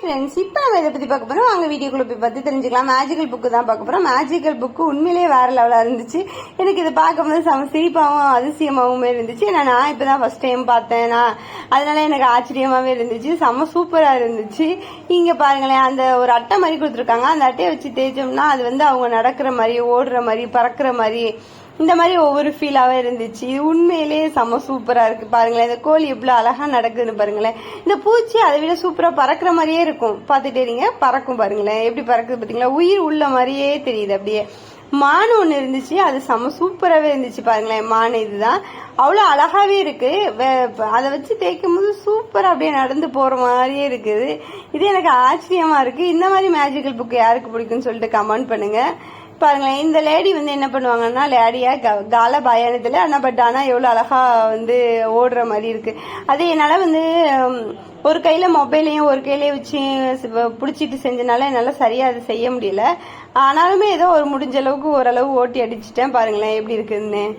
Friends இப்போ நம்ம இதை பற்றி பார்க்க போகிறோம் அங்கே வீடியோக்குள்ள போய் பார்த்து தெரிஞ்சுக்கலாம். மேஜிக்கல் புக்கு தான் பார்க்க போகிறோம் மேஜிக்கல் புக்கு உண்மையிலேயே வேறு லெவலாக இருந்துச்சு. எனக்கு இதை பார்க்கும்போது செம சிரிப்பாகவும் அதிசயமாகவும் இருந்துச்சு. நான் நான் இப்போ தான் ஃபர்ஸ்ட் டைம் பார்த்தேன். நான் அதனால எனக்கு ஆச்சரியமாகவே இருந்துச்சு. செம சூப்பராக இருந்துச்சு. இங்கே பாருங்களேன் அந்த ஒரு அட்டை மாதிரி கொடுத்துருக்காங்க. அந்த அட்டையை வச்சு தேய்ச்சோம்னா அது வந்து அவங்க நடக்கிற மாதிரி ஓடுற மாதிரி பறக்கிற மாதிரி இந்த மாதிரி ஒவ்வொரு ஃபீலாகவே இருந்துச்சு. இது உண்மையிலேயே செம்ம சூப்பராக இருக்குது பாருங்களேன் இந்த கோழி எவ்வளோ அழகாக நடக்குதுன்னு பாருங்களேன். இந்த பூச்சி அதை விட சூப்பராக பறக்கிற மாதிரியே இருக்கும். பார்த்துட்டே இருங்க பறக்கும் பாருங்களேன். எப்படி பறக்குது பார்த்தீங்களா? உயிர் உள்ள மாதிரியே தெரியுது அப்படியே. மான் ஒன்று இருந்துச்சு அது செம சூப்பராகவே இருந்துச்சு பாருங்களேன். மான் இதுதான். அவ்வளோ அழகாகவே இருக்குது வே- அதை வச்சு தேய்க்கும் போது சூப்பராக அப்படியே நடந்து போகிற மாதிரியே இருக்குது. இது எனக்கு ஆச்சரியமாக இருக்குது இந்த மாதிரி மேஜிக்கல் புக்கு யாருக்கு பிடிக்கும்னு சொல்லிட்டு கமெண்ட் பண்ணுங்கள் பாருங்களேன் இந்த லேடி வந்து என்ன பண்ணுவாங்கன்னா லேடியா க- கால பயணத்துல ஆனா பட் ஆனா எவ்வளவு அழகா வந்து ஓடுற மாதிரி இருக்கு. அது என்னால வந்து ஒரு கையில மொபைலையும் ஒரு கையிலயும் வச்சு பிடிச்சிட்டு செஞ்சனால என்னால சரியா அது செய்ய முடியல. ஆனாலுமே ஏதோ ஒரு முடிஞ்ச அளவுக்கு ஓரளவு ஓட்டி அடிச்சிட்டேன் பாருங்களேன் எப்படி இருக்குன்னு.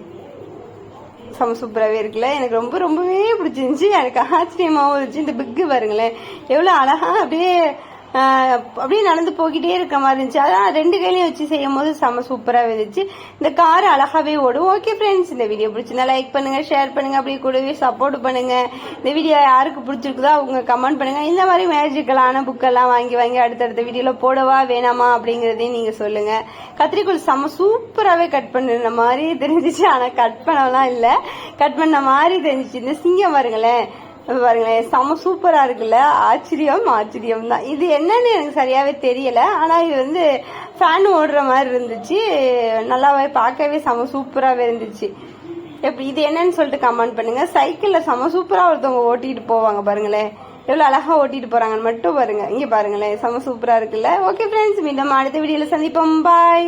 செம சூப்பராகவே இருக்குல்ல. எனக்கு ரொம்ப ரொம்பவே பிடிச்சிருந்துச்சி. எனக்கு ஆச்சரியமாகவும் இருந்துச்சு. இந்த பிக்கு பாருங்களேன். எவ்வளோ அழகாக அப்படியே அப்படியே நடந்து போய்கிட்டே இருக்க மாதிரி இருந்துச்சு. அதான் ரெண்டு கையிலையும் வச்சு செய்யும் போது செம சூப்பராக இருந்துச்சு. இந்த கார் அழகாகவே ஓடும். ஓகே ஃப்ரெண்ட்ஸ் இந்த வீடியோ பிடிச்சிருந்தா லைக் பண்ணுங்க ஷேர் பண்ணுங்க அப்படியே கூடவே சப்போர்ட் பண்ணுங்கள் இந்த வீடியோ யாருக்கு பிடிச்சிருக்குதோ அவங்க கமெண்ட் பண்ணுங்க. இந்த மாதிரி மேஜிக்கலான புக்கெல்லாம் வாங்கி வாங்கி அடுத்தடுத்த வீடியோவில் போடவா வேணாமா அப்படிங்கிறதையும் நீங்கள் சொல்லுங்கள் கத்திரிக்கோள் செம்ம சூப்பராகவே கட் பண்ணுற மாதிரி தெரிஞ்சிச்சு. ஆனால் கட் பண்ணலாம் இல்லை. கட் பண்ண மாதிரி தெரிஞ்சிச்சு. இந்த சிங்கம் பாருங்களேன். பாருங்களேன் செம சூப்பராக இருக்குல்ல? ஆச்சரியம் ஆச்சரியம் தான். இது என்னன்னு எனக்கு சரியாகவே தெரியல. ஆனால் இது வந்து ஃபேன் ஓடுற மாதிரி இருந்துச்சு. நல்லாவே பார்க்கவே செம சூப்பராகவே இருந்துச்சு. எப்படி இது என்னன்னு சொல்லிட்டு கமெண்ட் பண்ணுங்கள் சைக்கிளில் செம சூப்பராக ஒருத்தவங்க ஓட்டிகிட்டு போவாங்க பாருங்களேன் எவ்வளோ அழகா ஓட்டிட்டு போகிறாங்கன்னு மட்டும் பாருங்கள் இங்கே பாருங்களேன் செம சூப்பராக இருக்குல்ல. ஓகே ஃப்ரெண்ட்ஸ் மீண்டும் அடுத்த வீடியோவில் சந்திப்போம். பாய்